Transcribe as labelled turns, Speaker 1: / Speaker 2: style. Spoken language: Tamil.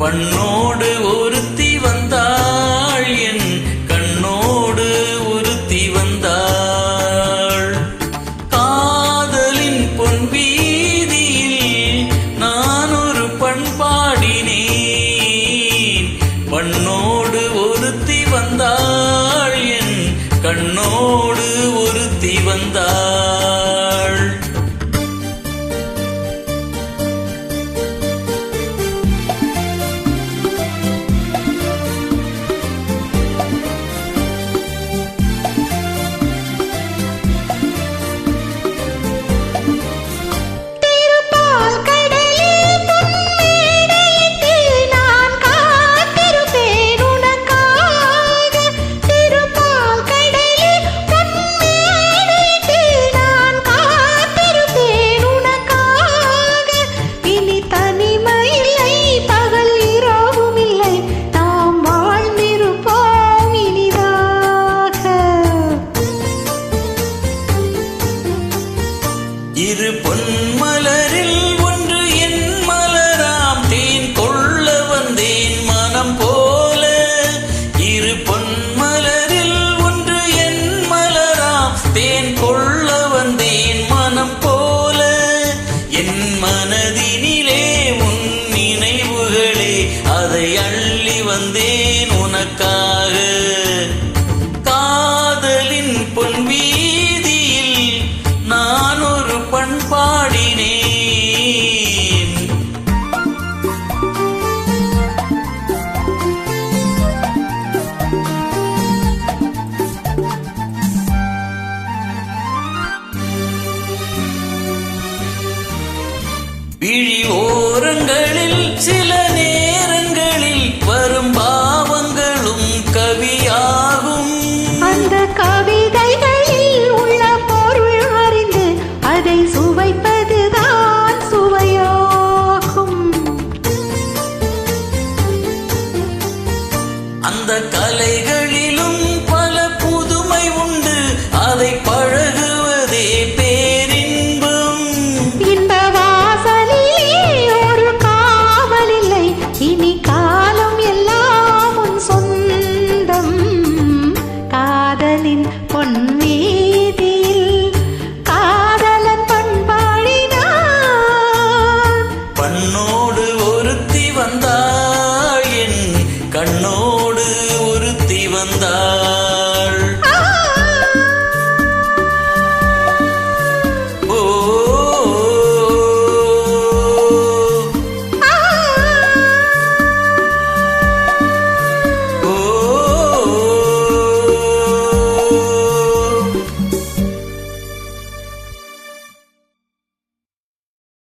Speaker 1: பண்ணோடு ஒருத்தி வந்தாள் என் கண்ணோடு ஒருத்தி வந்தாள். காதலின் பொன் வீதியில் நான் ஒரு பண்பாடினேன். பண்ணோடு ஒருத்தி வந்தாள் என் கண்ணோடு ஒருத்தி வந்தாள். வந்தேன் உனக்காக. காதலின் பொன் வீதியில் நான் ஒரு பண்பாடினேன் விழி ஓரங்களில்
Speaker 2: அந்த காவி
Speaker 1: கண்ணோடு ஒருத்தி வந்தார்